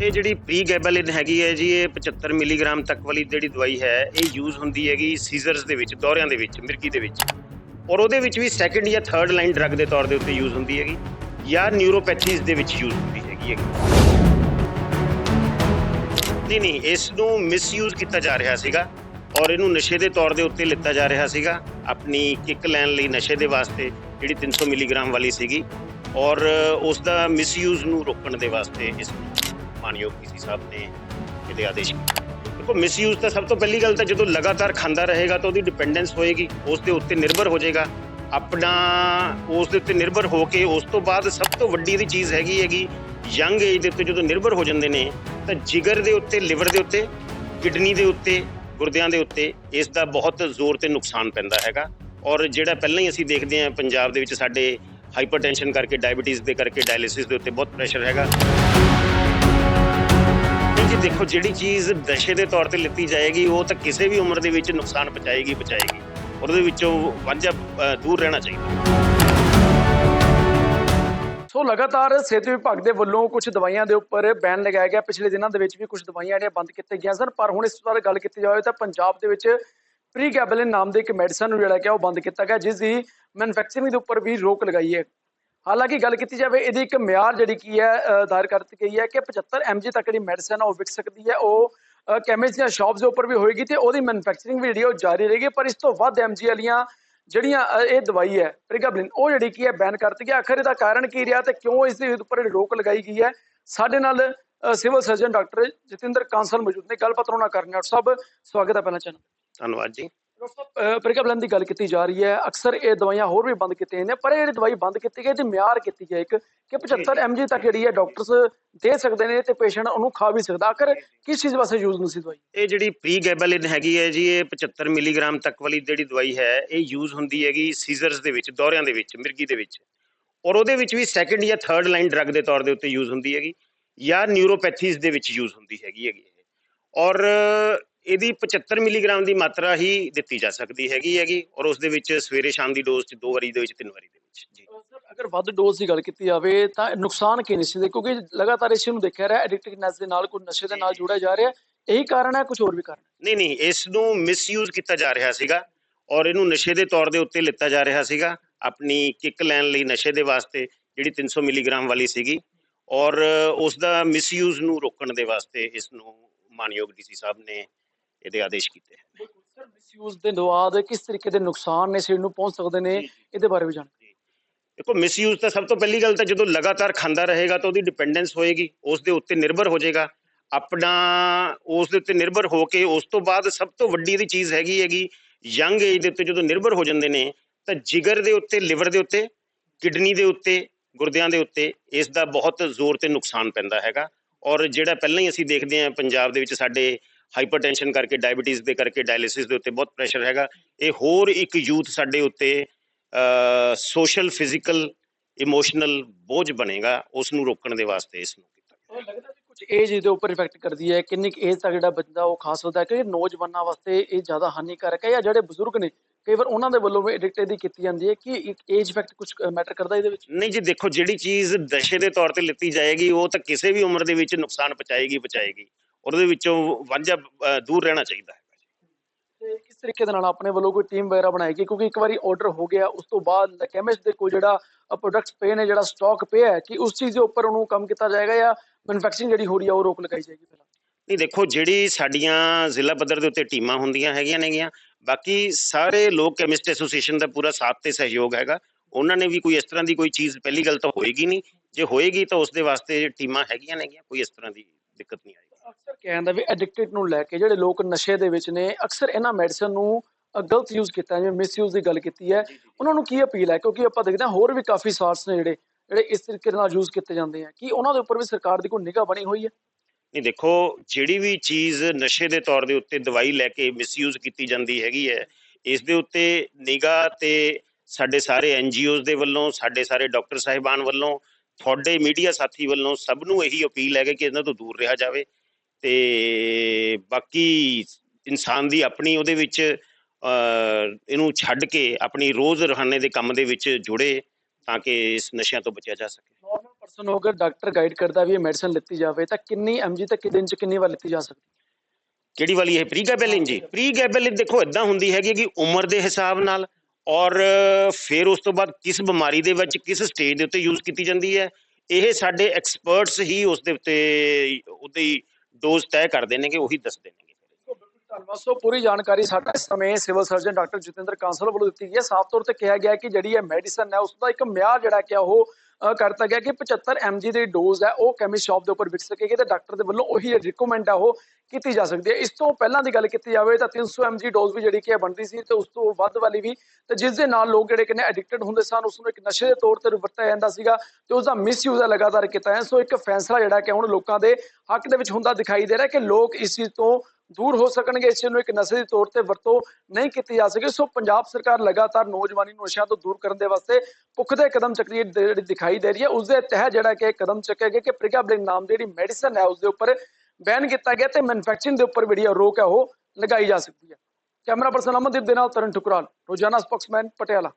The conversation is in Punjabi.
ਇਹ ਜਿਹੜੀ ਪ੍ਰੀ ਗੈਬਲਿਨ ਹੈਗੀ ਹੈ ਜੀ, ਇਹ 75 ਮਿਲੀਗ੍ਰਾਮ ਤੱਕ ਵਾਲੀ ਜਿਹੜੀ ਦਵਾਈ ਹੈ, ਇਹ ਯੂਜ਼ ਹੁੰਦੀ ਹੈਗੀ ਸੀਜ਼ਰਸ ਦੇ ਵਿੱਚ, ਦੌਰਿਆਂ ਦੇ ਵਿੱਚ, ਮਿਰਗੀ ਦੇ ਵਿੱਚ। ਔਰ ਉਹਦੇ ਵਿੱਚ ਵੀ ਸੈਕੰਡ ਜਾਂ ਥਰਡ ਲਾਈਨ ਡਰੱਗ ਦੇ ਤੌਰ ਦੇ ਉੱਤੇ ਯੂਜ਼ ਹੁੰਦੀ ਹੈਗੀ, ਜਾਂ ਨਿਊਰੋਪੈਥੀਜ਼ ਦੇ ਵਿੱਚ ਯੂਜ਼ ਹੁੰਦੀ ਹੈਗੀ ਹੈਗੀ। ਨਹੀਂ ਨਹੀਂ ਇਸ ਨੂੰ ਮਿਸਯੂਜ਼ ਕੀਤਾ ਜਾ ਰਿਹਾ ਸੀਗਾ ਔਰ ਇਹਨੂੰ ਨਸ਼ੇ ਦੇ ਤੌਰ ਦੇ ਉੱਤੇ ਲਿੱਤਾ ਜਾ ਰਿਹਾ ਸੀਗਾ, ਆਪਣੀ ਕਿੱਕ ਲੈਣ ਲਈ ਨਸ਼ੇ ਦੇ ਵਾਸਤੇ ਜਿਹੜੀ 300 ਮਿਲੀਗ੍ਰਾਮ ਵਾਲੀ ਸੀਗੀ ਔਰ ਉਸ ਦਾ ਮਿਸਯੂਜ਼ ਨੂੰ ਰੋਕਣ ਦੇ ਵਾਸਤੇ ਇਸ ਮਾਨਯੋਗ ਡੀਸੀ ਸਾਹਿਬ ਨੇ ਇਹਦੇ ਆਦੇਸ਼। ਦੇਖੋ ਮਿਸਯੂਜ਼ ਤਾਂ ਸਭ ਤੋਂ ਪਹਿਲੀ ਗੱਲ ਤਾਂ ਜਦੋਂ ਲਗਾਤਾਰ ਖਾਂਦਾ ਰਹੇਗਾ ਤਾਂ ਉਹਦੀ ਡਿਪੈਂਡੈਂਸ ਹੋਏਗੀ, ਉਸ ਦੇ ਉੱਤੇ ਨਿਰਭਰ ਹੋ ਜਾਏਗਾ। ਆਪਣਾ ਉਸ ਦੇ ਉੱਤੇ ਨਿਰਭਰ ਹੋ ਕੇ ਉਸ ਤੋਂ ਬਾਅਦ ਸਭ ਤੋਂ ਵੱਡੀ ਦੀ ਚੀਜ਼ ਹੈਗੀ ਹੈਗੀ ਯੰਗ ਏਜ ਦੇ ਉੱਤੇ ਜਦੋਂ ਨਿਰਭਰ ਹੋ ਜਾਂਦੇ ਨੇ, ਤਾਂ ਜਿਗਰ ਦੇ ਉੱਤੇ ਲਿਵਰ ਦੇ ਉੱਤੇ, ਕਿਡਨੀ ਦੇ ਉੱਤੇ, ਗੁਰਦਿਆਂ ਦੇ ਉੱਤੇ ਇਸ ਦਾ ਬਹੁਤ ਜ਼ੋਰ ਤੇ ਨੁਕਸਾਨ ਪੈਂਦਾ ਹੈਗਾ। ਔਰ ਜਿਹੜਾ ਪਹਿਲਾਂ ਹੀ ਅਸੀਂ ਦੇਖਦੇ ਹਾਂ ਪੰਜਾਬ ਦੇ ਵਿੱਚ ਸਾਡੇ ਹਾਈਪਰਟੈਂਸ਼ਨ ਕਰਕੇ ਡਾਇਬੀਟੀਜ਼ ਦੇ ਕਰਕੇ ਡਾਇਲਿਸਿਸ ਦੇ ਉੱਤੇ ਬਹੁਤ ਪ੍ਰੈਸ਼ਰ ਹੈਗਾ। ਜੀ, ਦੇਖੋ, ਜਿਹੜੀ ਚੀਜ਼ ਨਸ਼ੇ ਦੇ ਤੌਰ ਤੇ ਲਿੱਤੀ ਜਾਏਗੀ, ਉਹ ਤਾਂ ਕਿਸੇ ਵੀ ਉਮਰ ਦੇ ਵਿੱਚ ਨੁਕਸਾਨ ਪਹੁੰਚਾਏਗੀ ਪਹੁੰਚਾਏਗੀ ਉਹਦੇ ਵਿੱਚੋਂ ਵਾਂਝਾ ਦੂਰ ਰਹਿਣਾ ਚਾਹੀਦਾ। ਸੋ ਲਗਾਤਾਰ ਸਿਹਤ ਵਿਭਾਗ ਦੇ ਵੱਲੋਂ ਕੁਝ ਦਵਾਈਆਂ ਦੇ ਉੱਪਰ ਬੈਨ ਲਗਾਇਆ ਗਿਆ। ਪਿਛਲੇ ਦਿਨਾਂ ਦੇ ਵਿੱਚ ਵੀ ਕੁਝ ਦਵਾਈਆਂ ਜਿਹੜੀਆਂ ਬੰਦ ਕੀਤੀਆਂ ਗਈਆਂ ਸਨ, ਪਰ ਹੁਣ ਇਸ ਬਾਰੇ ਗੱਲ ਕੀਤੀ ਜਾਵੇ ਤਾਂ ਪੰਜਾਬ ਦੇ ਵਿੱਚ ਪ੍ਰੀਗੈਬਲਿਨ ਨਾਮ ਦੇ ਇੱਕ ਮੈਡੀਸਨ ਨੂੰ ਜਿਹੜਾ ਕਿ ਉਹ ਬੰਦ ਕੀਤਾ ਗਿਆ, ਜਿਸ ਦੀ ਮੈਨੂਫੈਕਚਰਿੰਗ ਦੇ ਉੱਪਰ ਵੀ ਰੋਕ ਲਗਾਈ ਹੈ। ਹਾਲਾਂਕਿ ਗੱਲ ਕੀਤੀ ਜਾਵੇ, ਇਹਦੀ ਇੱਕ ਮਿਆਰ ਜਿਹੜੀ ਕੀ ਹੈ ਦਾਇਰ ਕਰ ਦਿੱਤੀ ਗਈ ਹੈ ਕਿ 75 mg ਤੱਕ ਜਿਹੜੀ ਮੈਡੀਸਨ ਆ, ਉਹ ਵਿਕ ਸਕਦੀ ਹੈ। ਉਹ ਕੈਮਿਸਟ ਜਾਂ ਸ਼ਾਪਸ ਦੇ ਉੱਪਰ ਵੀ ਹੋਏਗੀ ਤੇ ਉਹਦੀ ਮੈਨੂਫੈਕਚਰਿੰਗ ਵੀ ਜਿਹੜੀ ਆ, ਉਹ ਜਾਰੀ ਰਹੇਗੀ। ਪਰ ਇਸ ਤੋਂ ਵੱਧ mg ਵਾਲੀਆਂ ਜਿਹੜੀਆਂ ਇਹ ਦਵਾਈ ਹੈ ਪ੍ਰੀਗੈਬਲਿਨ ਉਹ ਜਿਹੜੀ ਕੀ ਹੈ ਬੈਨ ਕਰਤੀ ਦਿੱਤੀ ਗਈ ਆਖਰ ਇਹਦਾ ਕਾਰਨ ਕੀ ਰਿਹਾ ਤੇ ਕਿਉਂ ਇਸ ਦੇ ਉੱਪਰ ਰੋਕ ਲਗਾਈ ਗਈ ਹੈ? ਸਾਡੇ ਨਾਲ civil surgeon doctor Jatinder Kansal ਮੌਜੂਦ ਨੇ। ਗੱਲਬਾਤ ਉਹਨਾਂ ਨਾਲ ਕਰਨੀ ਹੈ। ਡਾਕਟਰ ਸਾਹਿਬ ਸਵਾਗਤ ਹੈ ਪਹਿਲਾਂ ਚੈਨਲ ਧੰਨਵਾਦ ਜੀ। ਪ੍ਰੀਗੈਬਲਿਨ ਦੀ ਗੱਲ ਕੀਤੀ ਜਾ ਰਹੀ ਹੈ। ਅਕਸਰ ਇਹ ਦਵਾਈਆਂ ਹੋਰ ਵੀ ਬੰਦ ਕੀਤੀਆਂ ਨੇ ਪਰ ਇਹ ਜਿਹੜੀ ਦਵਾਈ ਬੰਦ ਕੀਤੀ ਗਈ ਤੇ ਮਿਆਰ ਕੀਤੀ ਗਈ ਇੱਕ ਕਿ 75 mg ਤੱਕ ਜਿਹੜੀ ਹੈ ਡਾਕਟਰਸ ਦੇ ਸਕਦੇ ਨੇ ਤੇ ਪੇਸ਼ੈਂਟ ਉਹਨੂੰ ਖਾ ਵੀ ਸਕਦਾ। ਆਖਰ ਕਿਸ ਚੀਜ਼ ਵਾਸਤੇ ਯੂਜ਼ ਨਹੀਂ ਸੀ ਦਵਾਈ? ਇਹ ਜਿਹੜੀ ਪ੍ਰੀ ਗੈਬਲਿਨ ਹੈਗੀ ਹੈ ਜੀ ਇਹ 75 ਮਿਲੀਗ੍ਰਾਮ ਤੱਕ ਵਾਲੀ ਜਿਹੜੀ ਦਵਾਈ ਹੈ ਇਹ ਯੂਜ਼ ਹੁੰਦੀ ਹੈਗੀ ਸੀਜ਼ਰਸ ਦੇ ਵਿੱਚ ਦੌਰਿਆਂ ਦੇ ਵਿੱਚ ਮਿਰਗੀ ਦੇ ਵਿੱਚ। ਔਰ ਉਹਦੇ ਵਿੱਚ ਵੀ ਸੈਕੰਡ ਜਾਂ ਥਰਡ ਲਾਈਨ ਡਰੱਗ ਦੇ ਤੌਰ ਦੇ ਉੱਤੇ ਯੂਜ਼ ਹੁੰਦੀ ਹੈਗੀ ਜਾਂ ਨਿਊਰੋਪੈਥੀਜ਼ ਦੇ ਵਿੱਚ ਯੂਜ਼ ਹੁੰਦੀ ਹੈਗੀ ਹੈਗੀ। ਔਰ ਇਹਦੀ 75 ਮਿਲੀਗ੍ਰਾਮ ਦੀ ਮਾਤਰਾ ਹੀ ਦਿੱਤੀ ਜਾ ਸਕਦੀ ਹੈਗੀ ਹੈਗੀ ਔਰ ਉਸ ਦੇ ਵਿੱਚ ਸਵੇਰੇ ਸ਼ਾਮ ਦੀ ਡੋਜ਼ ਚ ਦੋ ਵਾਰੀ ਦੇ ਵਿੱਚ ਤਿੰਨ ਵਾਰੀ ਦੇ ਵਿੱਚ ਜੀ ਅਗਰ ਵੱਧ ਡੋਜ਼ ਦੀ ਗੱਲ ਕੀਤੀ ਜਾਵੇ ਤਾਂ ਨੁਕਸਾਨ ਕੀ ਨਿਸ਼ਚਿਤ ਕਿਉਂਕਿ ਲਗਾਤਾਰ ਇਸ ਨੂੰ ਦੇਖਿਆ ਰਿਹਾ ਐਡਿਕਟਿਵਨੈਸ ਦੇ ਨਾਲ ਕੋਈ ਨਸ਼ੇ ਦੇ ਨਾਲ ਜੁੜਿਆ ਜਾ ਰਿਹਾ ਇਹੀ ਕਾਰਨ ਹੈ ਕੁਝ ਹੋਰ ਵੀ ਕਾਰਨ? ਨਹੀਂ ਨਹੀਂ ਇਸ ਨੂੰ ਮਿਸਯੂਜ਼ ਕੀਤਾ ਜਾ ਰਿਹਾ ਸੀਗਾ ਔਰ ਇਹਨੂੰ ਨਸ਼ੇ ਦੇ ਤੌਰ ਦੇ ਉੱਤੇ ਲਿੱਤਾ ਜਾ ਰਿਹਾ ਸੀਗਾ ਆਪਣੀ ਕਿੱਕ ਲੈਣ ਲਈ ਨਸ਼ੇ ਦੇ ਵਾਸਤੇ ਜਿਹੜੀ 300 ਮਿਲੀਗ੍ਰਾਮ ਵਾਲੀ ਸੀਗੀ ਔਰ ਉਸ ਦਾ ਮਿਸਯੂਜ਼ ਨੂੰ ਰੋਕਣ ਦੇ ਵਾਸਤੇ ਇਸ ਨੂੰ ਮਾਨਯੋਗ ਡੀਸੀ ਸਾਹਿਬ ਨੇ ਇਹਦੇ ਆਦੇਸ਼ ਕੀਤੇ। ਸਰ ਮਿਸਯੂਜ਼ ਦੇ ਬਾਅਦ ਕਿਸ ਤਰੀਕੇ ਦੇ ਨੁਕਸਾਨ ਨੇ ਸਰੀਰ ਨੂੰ ਪਹੁੰਚ ਸਕਦੇ ਨੇ ਇਹਦੇ ਬਾਰੇ ਵੀ ਜਾਣ ਦੇਖੋ ਮਿਸਯੂਜ਼ ਤਾਂ ਸਭ ਤੋਂ ਪਹਿਲੀ ਗੱਲ ਤਾਂ ਜਦੋਂ ਲਗਾਤਾਰ ਖਾਂਦਾ ਰਹੇਗਾ ਤਾਂ ਉਹਦੀ ਡਿਪੈਂਡੈਂਸ ਹੋਏਗੀ ਉਸ ਦੇ ਉੱਤੇ ਨਿਰਭਰ ਹੋ ਜਾਏਗਾ। ਆਪਣਾ ਉਸ ਦੇ ਉੱਤੇ ਨਿਰਭਰ ਹੋ ਕੇ ਉਸ ਤੋਂ ਬਾਅਦ ਸਭ ਤੋਂ ਵੱਡੀ ਦੀ ਚੀਜ਼ ਹੈਗੀ ਹੈਗੀ ਯੰਗ ਏਜ ਦੇ ਉੱਤੇ ਜਦੋਂ ਨਿਰਭਰ ਹੋ ਜਾਂਦੇ ਨੇ ਤਾਂ ਜਿਗਰ ਦੇ ਉੱਤੇ ਲਿਵਰ ਦੇ ਉੱਤੇ ਕਿਡਨੀ ਦੇ ਉੱਤੇ ਗੁਰਦਿਆਂ ਦੇ ਉੱਤੇ ਇਸ ਦਾ ਬਹੁਤ ਜ਼ੋਰ ਤੇ ਨੁਕਸਾਨ ਪੈਂਦਾ ਹੈਗਾ। ਔਰ ਜਿਹੜਾ ਪਹਿਲਾਂ ਹੀ ਅਸੀਂ ਦੇਖਦੇ ਹਾਂ ਪੰਜਾਬ ਦੇ ਵਿੱਚ ਸਾਡੇ ਹਾਈਪਰਟੈਂਸ਼ਨ ਕਰਕੇ ਡਾਇਬੀਟੀਜ਼ ਦੇ ਕਰਕੇ ਡਾਇਲਿਸਿਸ ਦੇ ਉੱਤੇ ਬਹੁਤ ਪ੍ਰੈਸ਼ਰ ਹੈਗਾ। ਇਹ ਹੋਰ ਇੱਕ ਯੂਥ ਸਾਡੇ ਉੱਤੇ ਸੋਸ਼ਲ ਫਿਜ਼ੀਕਲ ਇਮੋਸ਼ਨਲ ਬੋਝ ਬਣੇਗਾ ਉਸ ਨੂੰ ਰੋਕਣ ਦੇ ਵਾਸਤੇ ਇਸ ਨੂੰ ਕੀਤਾ ਗਿਆ। ਲੱਗਦਾ ਕੁਝ ਏਜ ਦੇ ਉੱਪਰ ਇਫੈਕਟ ਕਰਦੀ ਹੈ ਕਿੰਨੀ ਏਜ ਤੱਕ ਜਿਹੜਾ ਬੰਦਾ ਉਹ ਖਾ ਸਕਦਾ ਹੈ ਕਿ ਨੌਜਵਾਨਾਂ ਵਾਸਤੇ ਇਹ ਜ਼ਿਆਦਾ ਹਾਨੀਕਾਰਕ ਹੈ ਜਾਂ ਜਿਹੜੇ ਬਜ਼ੁਰਗ ਨੇ ਕਈ ਵਾਰ ਉਹਨਾਂ ਦੇ ਵੱਲੋਂ ਵੀ ਐਡਿਕਟ ਦੀ ਕੀਤੀ ਜਾਂਦੀ ਹੈ ਕਿ ਇੱਕ ਏਜ ਇਫੈਕਟ ਕੁਝ ਮੈਟਰ ਕਰਦਾ ਇਹਦੇ ਵਿੱਚ? ਨਹੀਂ ਜੀ ਦੇਖੋ ਜਿਹੜੀ ਚੀਜ਼ ਨਸ਼ੇ ਦੇ ਤੌਰ ਤੇ ਲਿੱਤੀ ਜਾਏਗੀ ਉਹ ਤਾਂ ਕਿਸੇ ਵੀ ਉਮਰ ਦੇ ਵਿੱਚ ਨੁਕਸਾਨ ਪਹੁੰਚਾਏਗੀ ਪਹੁੰਚਾਏਗੀ। ਉਹਦੇ ਵਿੱਚੋਂ ਵਾਂਝਾ ਦੂਰ ਰਹਿਣਾ ਚਾਹੀਦਾ ਹੈ। ਤੇ ਕਿਸ ਤਰੀਕੇ ਦੇ ਨਾਲ ਆਪਣੇ ਵੱਲੋਂ ਕੋਈ ਟੀਮ ਵਗੈਰਾ ਬਣਾਏਗੀ ਕਿਉਂਕਿ ਇੱਕ ਵਾਰੀ ਆਰਡਰ ਹੋ ਗਿਆ ਉਸ ਤੋਂ ਬਾਅਦ ਕੈਮਿਸਟ ਦੇ ਕੋਈ ਜਿਹੜਾ ਪ੍ਰੋਡਕਟਸ ਪਏ ਨੇ ਜਿਹੜਾ ਸਟਾਕ ਪਿਆ ਹੈ ਕਿ ਉਸ ਚੀਜ਼ ਦੇ ਉੱਪਰ ਉਹਨੂੰ ਕੰਮ ਕੀਤਾ ਜਾਏਗਾ ਜਾਂ ਮੈਨੂਫੈਕਚਰਿੰਗ ਜਿਹੜੀ ਹੋ ਰਹੀ ਹੈ ਉਹ ਰੋਕ ਲਗਾਈ ਜਾਏਗੀ ਪਹਿਲਾਂ? ਨਹੀਂ ਦੇਖੋ ਜਿਹੜੀ ਸਾਡੀਆਂ ਜ਼ਿਲ੍ਹਾ ਪੱਧਰ ਦੇ ਉੱਤੇ ਟੀਮਾਂ ਹੁੰਦੀਆਂ ਹੈਗੀਆਂ ਨੇਗੀਆਂ ਬਾਕੀ ਸਾਰੇ ਲੋਕ ਕੈਮਿਸਟ ਐਸੋਸੀਏਸ਼ਨ ਦਾ ਪੂਰਾ ਸਾਥ ਤੇ ਸਹਿਯੋਗ ਹੈਗਾ। ਉਹਨਾਂ ਨੇ ਵੀ ਕੋਈ ਇਸ ਤਰ੍ਹਾਂ ਦੀ ਕੋਈ ਚੀਜ਼ ਪਹਿਲੀ ਗੱਲ ਤਾਂ ਹੋਏਗੀ ਨਹੀਂ। ਜੇ ਹੋਏਗੀ ਤਾਂ ਉਸ ਦੇ ਵਾਸਤੇ ਟੀਮਾਂ ਹੈਗੀਆਂ ਨੇਗੀਆਂ ਕੋਈ ਇਸ ਤਰ੍ਹਾਂ ਦੀ ਦਿੱਕਤ ਨਹੀਂ ਆਏਗੀ। ਅਕਸਰ ਕਹਿੰਦਾ ਵੀ ਐਡਿਕਟਡ ਨੂੰ ਲੈ ਕੇ ਜਿਹੜੇ ਲੋਕ ਨਸ਼ੇ ਦੇ ਵਿੱਚ ਨੇ ਅਕਸਰ ਇਹਨਾਂ ਮੈਡੀਸਨ ਨੂੰ ਗਲਤ ਯੂਜ਼ ਕੀਤਾ ਜਿਵੇਂ ਮਿਸਯੂਜ਼ ਦੀ ਗੱਲ ਕੀਤੀ ਹੈ। ਉਹਨਾਂ ਨੂੰ ਕੀ ਅਪੀਲ ਹੈ? ਕਿਉਂਕਿ ਆਪਾਂ ਦੇਖਦੇ ਹਾਂ ਹੋਰ ਵੀ ਕਾਫੀ ਸਾਰਟਸ ਨੇ ਜਿਹੜੇ ਜਿਹੜੇ ਇਸ ਤਰੀਕੇ ਨਾਲ ਯੂਜ਼ ਕੀਤੇ ਜਾਂਦੇ ਆ। ਕਿ ਉਹਨਾਂ ਦੇ ਉੱਪਰ ਵੀ ਸਰਕਾਰ ਦੀ ਕੋਈ ਨਿਗਾਹ ਬਣੀ ਹੋਈ ਹੈ? ਨਹੀਂ ਦੇਖੋ ਜਿਹੜੀ ਵੀ ਚੀਜ਼ ਨਸ਼ੇ ਦੇ ਤੌਰ ਦੇ ਉੱਤੇ ਦਵਾਈ ਲੈ ਕੇ ਮਿਸਯੂਜ਼ ਕੀਤੀ ਜਾਂਦੀ ਹੈਗੀ ਹੈ ਇਸ ਦੇ ਉੱਤੇ ਨਿਗਾਹ ਤੇ ਸਾਡੇ ਸਾਰੇ ਐਨਜੀਓਜ਼ ਦੇ ਵੱਲੋਂ ਸਾਡੇ ਸਾਰੇ ਡਾਕਟਰ ਸਾਹਿਬਾਨ ਵੱਲੋਂ ਤੁਹਾਡੇ ਮੀਡੀਆ ਸਾਥੀ ਵੱਲੋਂ ਸਭ ਨੂੰ ਇਹੀ ਅਪੀਲ ਹੈ ਕਿ ਇਹਨਾਂ ਤੋਂ ਦੂਰ ਰਿਹਾ ਜਾਵੇ। ਤੇ ਬਾਕੀ ਇਨਸਾਨ ਦੀ ਆਪਣੀ ਉਹਦੇ ਵਿੱਚ ਇਹਨੂੰ ਛੱਡ ਕੇ ਆਪਣੀ ਰੋਜ਼ ਰੋਜ਼ਾਨੇ ਦੇ ਕੰਮ ਦੇ ਵਿੱਚ ਜੁੜੇ ਤਾਂ ਕਿ ਇਸ ਨਸ਼ਿਆਂ ਤੋਂ ਬਚਿਆ ਜਾ ਸਕੇ। ਨਾਰਮਲ ਪਰਸਨ ਅਗਰ ਡਾਕਟਰ ਗਾਈਡ ਕਰਦਾ ਵੀ ਇਹ ਮੈਡੀਸਨ ਲਿੱਤੀ ਜਾਵੇ ਤਾਂ ਕਿੰਨੀ ਐਮਜੀ ਤੱਕ ਦਿਨ ਚ ਕਿੰਨੀ ਵਾਰ ਲਿੱਤੀ ਜਾ ਸਕਦੀ? ਕਿਹੜੀ ਵਾਲੀ ਇਹ? ਪ੍ਰੀ ਗੈਬਲਿਨ ਜੀ? ਪ੍ਰੀ ਗੈਬਲਿਨ ਦੇਖੋ ਇਦਾਂ ਹੁੰਦੀ ਹੈਗੀ ਕਿ ਉਮਰ ਦੇ ਹਿਸਾਬ ਨਾਲ ਔਰ ਫਿਰ ਉਸ ਤੋਂ ਬਾਅਦ ਕਿਸ ਬਿਮਾਰੀ ਦੇ ਵਿੱਚ ਕਿਸ ਸਟੇਜ ਦੇ ਉੱਤੇ ਯੂਜ਼ ਕੀਤੀ ਜਾਂਦੀ ਹੈ। ਇਹ ਸਾਡੇ ਐਕਸਪਰਟਸ ਹੀ ਉਸ ਦੇ ਉੱਤੇ ਉਹਦੀ ਡੋਜ਼ ਤੈਅ ਕਰਦੇ ਨੇ ਕਿ ਉਹੀ ਦੱਸਦੇ ਨੇ। ਧੰਨਵਾਦ। ਸੋ ਪੂਰੀ ਜਾਣਕਾਰੀ ਸਾਡਾ ਇਸ ਸਮੇਂ civil surgeon doctor Jatinder Kansal ਵੱਲੋਂ ਦਿੱਤੀ ਗਈ ਹੈ। ਸਾਫ਼ ਤੌਰ ਤੇ ਕਿਹਾ ਗਿਆ ਹੈ ਕਿ ਜਿਹੜੀ ਇਹ ਮੈਡੀਸਨ ਹੈ, ਉਸ ਦਾ ਇੱਕ ਮਿਆਰ ਜਿਹੜਾ ਕਿ ਉਹ ਕਰਤਾ ਗਿਆ ਕਿ 75 mg ਦੀ ਡੋਜ਼ ਹੈ, ਉਹ ਕੈਮਿਸਟ ਸ਼ਾਪ ਦੇ ਉੱਪਰ ਵਿਕ ਸਕੇਗੀ ਤੇ ਡਾਕਟਰ ਦੇ ਵੱਲੋਂ ਉਹੀ ਰਿਕਮੈਂਡ ਹੈ, ਉਹ ਕੀਤੀ ਜਾ ਸਕਦੀ ਹੈ। ਇਸ ਤੋਂ ਪਹਿਲਾਂ ਦੀ ਗੱਲ ਕੀਤੀ ਜਾਵੇ ਤਾਂ 300 mg ਡੋਜ਼ ਵੀ ਜਿਹੜੀ ਕਿ ਬਣਦੀ ਸੀ ਤੇ ਉਸ ਤੋਂ ਵੱਧ ਵਾਲੀ ਵੀ, ਤੇ ਜਿਸ ਦੇ ਨਾਲ ਲੋਕ ਜਿਹੜੇ ਕਿ ਨੇ ਐਡਿਕਟਡ ਹੁੰਦੇ ਸਨ, ਉਸ ਨੂੰ ਇੱਕ ਨਸ਼ੇ ਦੇ ਤੌਰ ਤੇ ਵਰਤਿਆ ਜਾਂਦਾ ਸੀਗਾ ਤੇ ਉਸ ਦਾ ਮਿਸਯੂਜ਼ ਹੈ ਲਗਾਤਾਰ ਕੀਤਾ ਹੈ। ਸੋ ਇੱਕ ਫੈਸਲਾ ਜਿਹੜਾ ਕਿ ਹੁਣ ਲੋਕਾਂ ਦੇ ਹੱਕ ਦੇ ਵਿੱਚ ਹੁੰਦਾ ਦਿਖਾਈ ਦੇ ਰਿਹਾ ਕਿ ਲੋਕ ਇਸ ਚੀਜ਼ ਤੋਂ ਦੂਰ ਹੋ ਸਕਣਗੇ, ਇਸ ਨੂੰ ਇੱਕ ਨਸ਼ੇ ਦੇ ਤੌਰ ਤੇ ਵਰਤੋਂ ਨਹੀਂ ਕੀਤੀ ਜਾ ਸਕੇ। ਸੋ ਪੰਜਾਬ ਸਰਕਾਰ ਲਗਾਤਾਰ ਨੌਜਵਾਨੀ ਨੂੰ ਨਸ਼ਿਆਂ ਤੋਂ ਦੂਰ ਕਰਨ ਦੇ ਵਾਸਤੇ ਪੁਖਤੇ ਕਦਮ ਚੱਕ ਹੈ ਜਿਹੜੀ ਦਿਖਾਈ ਦੇ ਰਹੀ ਹੈ ਉਸ ਦੇ ਤਹਿਤ ਜਿਹੜਾ ਕਿ ਕਦਮ ਚੱਕਿਆ ਗਿਆ ਕਿ ਪ੍ਰਿਗਾਬਲਿਨ ਨਾਮ ਦੀ ਜਿਹੜੀ ਮੈਡੀਸਨ ਹੈ ਉਸ ਦੇ ਉੱਪਰ ਬੈਨ ਕੀਤਾ ਗਿਆ ਤੇ ਮੈਨੂਫੈਕਚਰਿੰਗ ਦੇ ਉੱਪਰ ਜਿਹੜੀ ਹੈ ਰੋਕ ਹੈ, ਉਹ ਲਗਾਈ ਜਾ ਸਕਦੀ ਹੈ। ਕੈਮਰਾ ਪਰਸਨ ਅਮਨਦੀਪ ਦੇ ਨਾਲ ਤਰਨ ਠੁਕਰਾਲ, ਰੋਜ਼ਾਨਾ ਸਪੋਕਸਮੈਨ, ਪਟਿਆਲਾ।